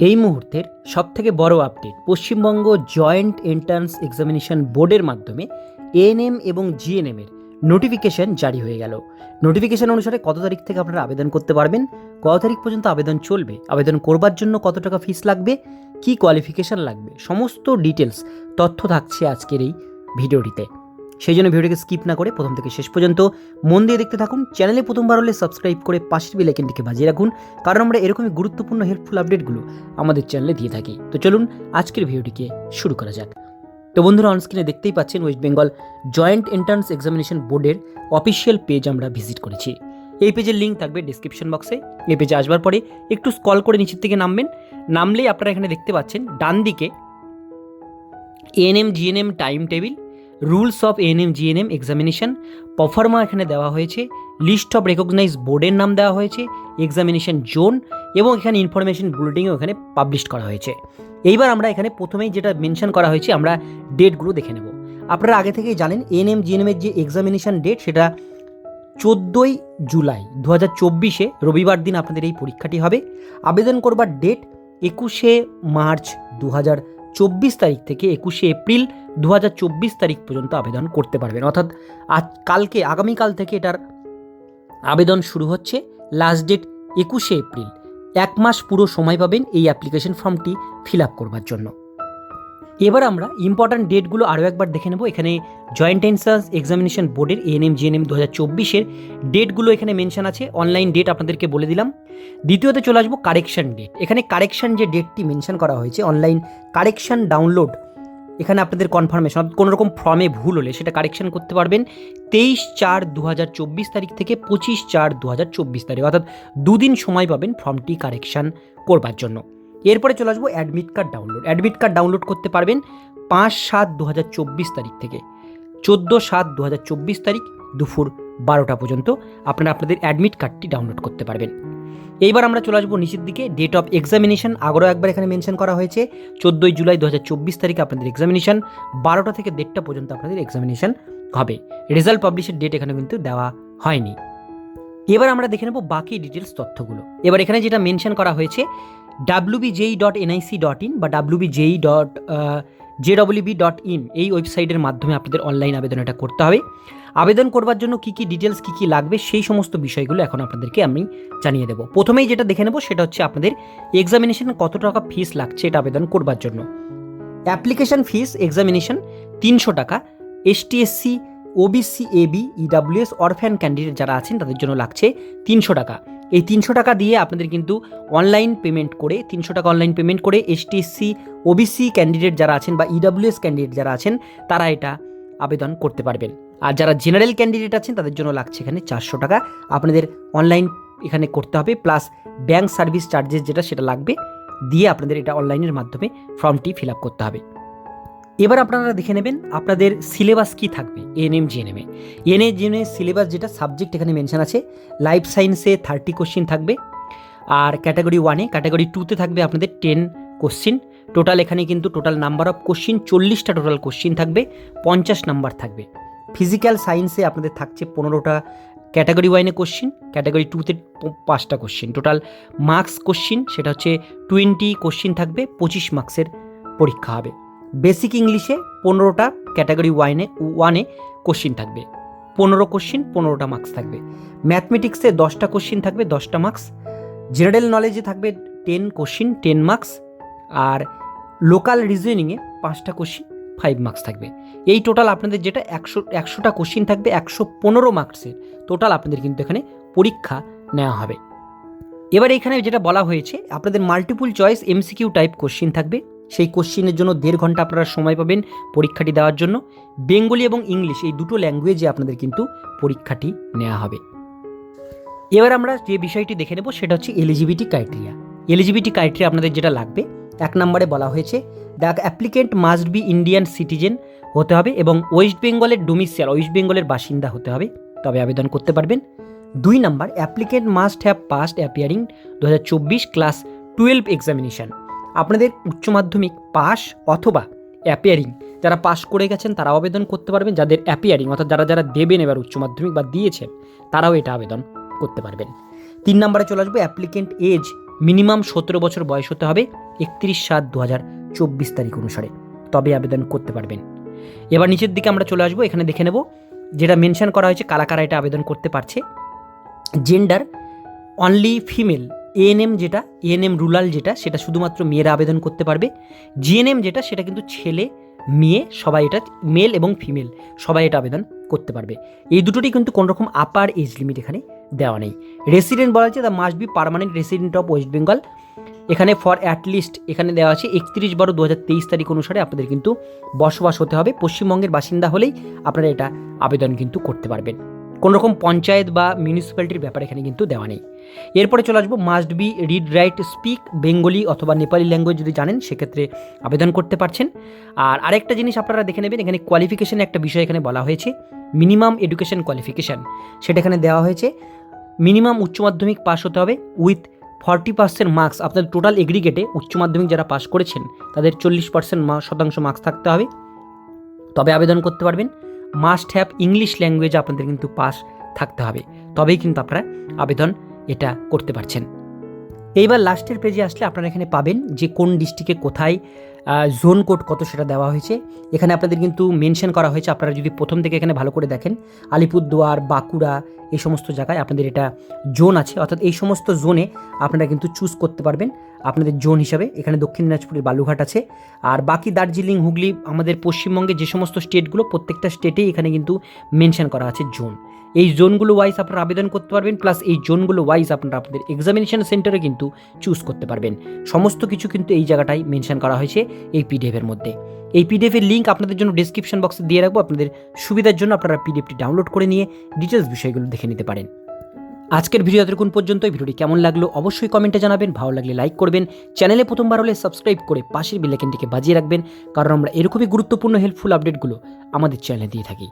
এই মুহূর্তের সবথেকে বড় update Paschimbanga joint entrance examination বোর্ডের মাধ্যমে এএনএম এবং জিএনএম এর নোটিফিকেশন জারি হয়ে গেল। নোটিফিকেশন অনুসারে কত তারিখ থেকে আপনারা আবেদন করতে পারবেন কত তারিখ পর্যন্ত আবেদন চলবে, আবেদন করবার জন্য কত টাকা ফিস লাগবে, কি কোয়ালিফিকেশন লাগবে, সমস্ত ডিটেলস তথ্য থাকছে আজকের এই ভিডিওটিতে। সেই জন্য ভিডিওটিকে স্কিপ না করে প্রথম থেকে শেষ পর্যন্ত মন দিয়ে দেখতে থাকুন। চ্যানেলে প্রথমবার হলে সাবস্ক্রাইব করে পাশের বেল আইকনটিকে বাজিয়ে রাখুন। কারণ আমরা এরকমই গুরুত্বপূর্ণ হেল্পফুল আপডেটগুলো আমাদের চ্যানেলে দিয়ে থাকি। তো চলুন আজকের ভিডিওটিকে শুরু করা যাক। তো বন্ধুরা অনস্ক্রিনে দেখতেই পাচ্ছেন West Bengal joint entrance examination বোর্ডের অফিসিয়াল পেজ আমরা ভিজিট করেছি। এই পেজের লিঙ্ক থাকবে ডিসক্রিপশন বক্সে এই পেজে আসবার পরে একটু স্কল করে নিচের থেকে নামবেন। নামলেই আপনারা এখানে দেখতে পাচ্ছেন ডান দিকে ANM GNM time table rules of ANM GNM examination proforma এখানে দেওয়া হয়েছে লিস্ট অফ রেকগনাইজ বোর্ডের নাম দেওয়া হয়েছে এক্সামিনেশন জোন এবং এখানে ইনফরমেশন বুলেটিনও এখানে পাবলিশ করা হয়েছে। এইবার আমরা এখানে প্রথমেই যেটা মেনশন করা হয়েছে, আমরা ডেটগুলো দেখে নেব। আপনারা আগে থেকেই জানেন এএনএম জিএনএমের যে এক্সামিনেশন ডেট সেটা চোদ্দোই জুলাই দু হাজার চব্বিশে রবিবার দিন আপনাদের এই পরীক্ষাটি হবে। আবেদন করবার ডেট একুশে মার্চ দু হাজার চব্বিশ তারিখ থেকে একুশে এপ্রিল দু হাজার চব্বিশ তারিখ পর্যন্ত আবেদন করতে পারবেন। অর্থাৎ আজ কালকে, আগামীকাল থেকে এটার আবেদন শুরু হচ্ছে। লাস্ট ডেট একুশে এপ্রিল। এক মাস পুরো সময় পাবেন এই অ্যাপ্লিকেশন ফর্মটি ফিল আপ করবার জন্য। এবার আমরা ইম্পর্ট্যান্ট ডেটগুলো আরও একবার দেখে নেব। এখানে জয়েন্ট এন্সার্স এক্সামিনেশন বোর্ডের এএনএম জিএনএম দু হাজার চব্বিশের ডেটগুলো এখানে মেনশন আছে। অনলাইন ডেট আপনাদেরকে বলে দিলাম। দ্বিতীয়তে চলে আসব কারেকশন ডেট এখানে কারেকশন যে ডেটটি মেনশন করা হয়েছে অনলাইন কারেকশন ডাউনলোড এখানে আপনাদের কনফার্মেশন কোনো রকম ফর্মে ভুল হলে সেটা কারেকশন করতে পারবেন। তেইশ চার দু তারিখ থেকে পঁচিশ চার দু তারিখ, অর্থাৎ দুদিন সময় পাবেন ফর্মটি কারেকশান করবার জন্য। এরপরে চলে আসব admit card download admit card download করতে পারবেন পাঁচ সাত দু তারিখ থেকে। চোদ্দ সাত দু তারিখ দুপুর বারোটা পর্যন্ত আপনারা আপনাদের অ্যাডমিট কার্ডটি ডাউনলোড করতে পারবেন। এইবার আমরা চলে আসব নিচের দিকে। ডেট অফ এক্সামিনেশন আবারও একবার এখানে মেনশন করা হয়েছে। চোদ্দোই জুলাই দু হাজার চব্বিশ তারিখে আপনাদের এক্সামিনেশন বারোটা থেকে দেড়টা পর্যন্ত আপনাদের এক্সামিনেশন হবে। রেজাল্ট পাবলিশের ডেট এখানে কিন্তু দেওয়া হয়নি। এবার আমরা দেখে নেব বাকি ডিটেলস তথ্যগুলো। এবার এখানে যেটা মেনশন করা হয়েছে WBJEE dot NIC dot in বা WBJEE dot ZWB dot in এই ওয়েবসাইটের মাধ্যমে আপনাদের অনলাইন আবেদন এটা করতে হবে। আবেদন করবার জন্য কী কী ডিটেলস কী কী লাগবে, সেই সমস্ত বিষয়গুলো এখন আপনাদেরকে আমি জানিয়ে দেবো। প্রথমেই যেটা দেখে নেব সেটা হচ্ছে আপনাদের এক্সামিনেশনে কত টাকা ফিস লাগছে এটা আবেদন করবার জন্য। অ্যাপ্লিকেশন ফিস এক্সামিনেশন তিনশো টাকা STSC OBC AB EWS orphan candidate যারা আছেন তাদের জন্য লাগছে তিনশো টাকা। এই তিনশো টাকা দিয়ে আপনাদের কিন্তু অনলাইন পেমেন্ট করে, তিনশো টাকা অনলাইন পেমেন্ট করে এসটিএসসি ওবিসি ক্যান্ডিডেট যারা আছেন বা ইডাব্লিউএস ক্যান্ডিডেট যারা আছেন, তারা এটা আবেদন করতে পারবেন। আর যারা জেনারেল ক্যান্ডিডেট আছেন, তাদের জন্য লাগছে এখানে চারশো টাকা। আপনাদের অনলাইন এখানে করতে হবে প্লাস ব্যাঙ্ক সার্ভিস চার্জেস যেটা, সেটা লাগবে, দিয়ে আপনাদের এটা অনলাইনের মাধ্যমে ফর্মটি ফিল আপ করতে হবে। এবার আপনারা দেখে নেবেন আপনাদের সিলেবাস কি থাকবে এনএম জিএনএমে এনএ জিএনএ সিলেবাস যেটা সাবজেক্ট এখানে মেনশন আছে লাইফ সায়েন্সে থার্টি কোশ্চিন থাকবে, আর ক্যাটাগরি ওয়ানে ক্যাটাগরি টুতে থাকবে আপনাদের টেন কোশ্চিন টোটাল এখানে কিন্তু টোটাল নাম্বার অফ কোশ্চিন চল্লিশটা টোটাল কোশ্চিন থাকবে, পঞ্চাশ নাম্বার থাকবে। ফিজিক্যাল সায়েন্সে আপনাদের থাকছে পনেরোটা ক্যাটাগরি ওয়াইনে কোশ্চিন ক্যাটাগরি টুতে পাঁচটা কোশ্চিন টোটাল মার্কস কোশ্চিন সেটা হচ্ছে টোয়েন্টি কোশ্চিন থাকবে, পঁচিশ মার্কসের পরীক্ষা হবে। বেসিক ইংলিশে পনেরোটা ক্যাটাগরি ওয়াইনে, ওয়ানে কোশ্চিন থাকবে। পনেরো কোশ্চিন, পনেরোটা মার্কস থাকবে। ম্যাথমেটিক্সে দশটা কোশ্চিন থাকবে, দশটা মার্কস। জেনারেল নলেজে থাকবে টেন কোশ্চিন, টেন মার্কস। আর লোকাল রিজনিংয়ে পাঁচটা কোশ্চিন, ফাইভ মার্কস থাকবে। এই টোটাল আপনাদের যেটা একশো, একশোটা কোশ্চিন থাকবে, একশো পনেরো মার্কসের টোটাল আপনাদের কিন্তু এখানে পরীক্ষা নেওয়া হবে। এবার এখানে যেটা বলা হয়েছে, আপনাদের multiple choice MCQ type question থাকবে। সেই কোশ্চিনের জন্য দেড় ঘণ্টা আপনারা সময় পাবেন পরীক্ষাটি দেওয়ার জন্য। বেঙ্গলি এবং ইংলিশ এই দুটো ল্যাঙ্গুয়েজে আপনাদের কিন্তু পরীক্ষাটি নেওয়া হবে। এবার আমরা যে বিষয়টি দেখে নেব সেটা হচ্ছে এলিজিবিলিটি ক্রাইটেরিয়া। এলিজিবিলিটি ক্রাইটেরিয়া আপনাদের যেটা লাগবে, এক নম্বরে বলা হয়েছে the applicant must be Indian citizen হতে হবে এবং ওয়েস্ট বেঙ্গলের ডোমিসিয়াল ওয়েস্ট বেঙ্গলের বাসিন্দা হতে হবে, তবে আবেদন করতে পারবেন। দুই number applicant must have passed appearing দু হাজার চব্বিশ ক্লাস টুয়েলভ এক্সামিনেশান আপনাদের উচ্চ মাধ্যমিক পাস অথবা অ্যাপিয়ারিং যারা পাস করে গেছেন, তারাও আবেদন করতে পারবেন। যাদের অ্যাপিয়ারিং অর্থাৎ যারা যারা দেবেন এবার উচ্চ মাধ্যমিক বা দিয়েছেন, তারাও এটা আবেদন করতে পারবেন। তিন নম্বরে চলে আসব অ্যাপ্লিকেন্ট এজ মিনিমাম সতেরো বছর বয়স হতে হবে, একত্রিশ সাত দু হাজার চব্বিশ তারিখ অনুসারে। তবে আবেদন করতে পারবেন। এবার নিচের দিকে আমরা চলে আসব, এখানে দেখে নেব, যেটা মেনশন করা হয়েছে, কারা কারা এটা আবেদন করতে পারছে। জেন্ডার অনলি ফিমেল এএনএম যেটা এএনএম রুরাল যেটা, সেটা শুধুমাত্র মেয়েরা আবেদন করতে পারবে। জিএনএম যেটা, সেটা কিন্তু ছেলে, মেয়ে, সবাই এটা মেল এবং ফিমেল সবাই এটা আবেদন করতে পারবে। এই দুটোটি কিন্তু কোনোরকম আপার এজ লিমিট এখানে দেওয়া নেই। রেসিডেন্ট বলা হচ্ছে the must be permanent resident of West Bengal এখানে ফর অ্যাটলিস্ট এখানে দেওয়া আছে, একত্রিশ বারো দু হাজার তেইশ তারিখ অনুসারে আপনাদের কিন্তু বসবাস হতে হবে। পশ্চিমবঙ্গের বাসিন্দা হলেই আপনারা এটা আবেদন কিন্তু করতে পারবেন। কোনো রকম পঞ্চায়েত বা মিউনিসিপ্যালিটির ব্যাপার এখানে কিন্তু দেওয়া নেই। এরপরে চলে আসব must be read write speak Bengali অথবা নেপালি ল্যাঙ্গুয়েজ যদি জানেন, সেক্ষেত্রে আবেদন করতে পারছেন। আর আরেকটা জিনিস আপনারা দেখে নেবেন, এখানে কোয়ালিফিকেশন একটা বিষয় এখানে বলা হয়েছে। মিনিমাম এডুকেশন কোয়ালিফিকেশান সেটা এখানে দেওয়া হয়েছে। মিনিমাম উচ্চ মাধ্যমিক পাস হতে হবে উইথ ফর্টি পার্সেন্ট মার্কস আপনাদের টোটাল এগ্রিগেটে উচ্চ মাধ্যমিক যারা পাস করেছেন, তাদের চল্লিশ পার্সেন্ট শতাংশ মার্কস থাকতে হবে। তবে আবেদন করতে পারবেন। মাস্ট হ্যাভ ইংলিশ ল্যাঙ্গুয়েজ আপনাদের কিন্তু পাস থাকতে হবে। তবেই কিন্তু আপনারা আবেদন এটা করতে পারছেন। এইবার লাস্টের পেজে আসলে আপনারা এখানে পাবেন যে কোন ডিস্ট্রিক্টে কোথায় জোন কোড কত সেটা দেওয়া হয়েছে। এখানে আপনাদের কিন্তু মেনশন করা হয়েছে, আপনারা যদি প্রথম থেকে এখানে ভালো করে দেখেন, আলিপুরদুয়ার, বাঁকুড়া, এই সমস্ত জায়গায় আপনাদের এটা জোন আছে। অর্থাৎ এই সমস্ত জোনে আপনারা কিন্তু চুজ করতে পারবেন। আপনাদের জোন হিসাবে, এখানে দক্ষিণ দিনাজপুরের বালুঘাট আছে। আর বাকি দার্জিলিং, হুগলি, আমাদের পশ্চিমবঙ্গে যে সমস্ত স্টেটগুলো, প্রত্যেকটা স্টেটেই এখানে কিন্তু মেনশন করা আছে জোন। এই জোনগুলো ওয়াইজ আপনারা আবেদন করতে পারবেন প্লাস এই জোনগুলো ওয়াইজ আপনারা আপনাদের এক্সামিনেশন সেন্টারে কিন্তু চুজ করতে পারবেন। সমস্ত কিছু কিন্তু এই জায়গাটায় মেনশন করা হয়েছে এই পিডিএফের মধ্যে। এই পিডিএফের লিঙ্ক আপনাদের জন্য ডিসক্রিপশন বক্সে দিয়ে রাখব। আপনাদের সুবিধার জন্য আপনারা পিডিএফটি ডাউনলোড করে নিয়ে ডিটেলস বিষয়গুলো দেখে নিতে পারেন। আজকের ভিডিও এতক্ষণ পর্যন্ত ভিডিওটি কেমন লাগল অবশ্যই কমেন্টে জানাবেন। ভালো লাগলে লাইক করবেন। চ্যানেলে প্রথমবার হলে সাবস্ক্রাইব করে পাশের বেলাইকেনটিকে বাজিয়ে রাখবেন। কারণ আমরা এরকমই গুরুত্বপূর্ণ হেল্পফুল আপডেটগুলো আমাদের চ্যানেলে দিয়ে থাকি।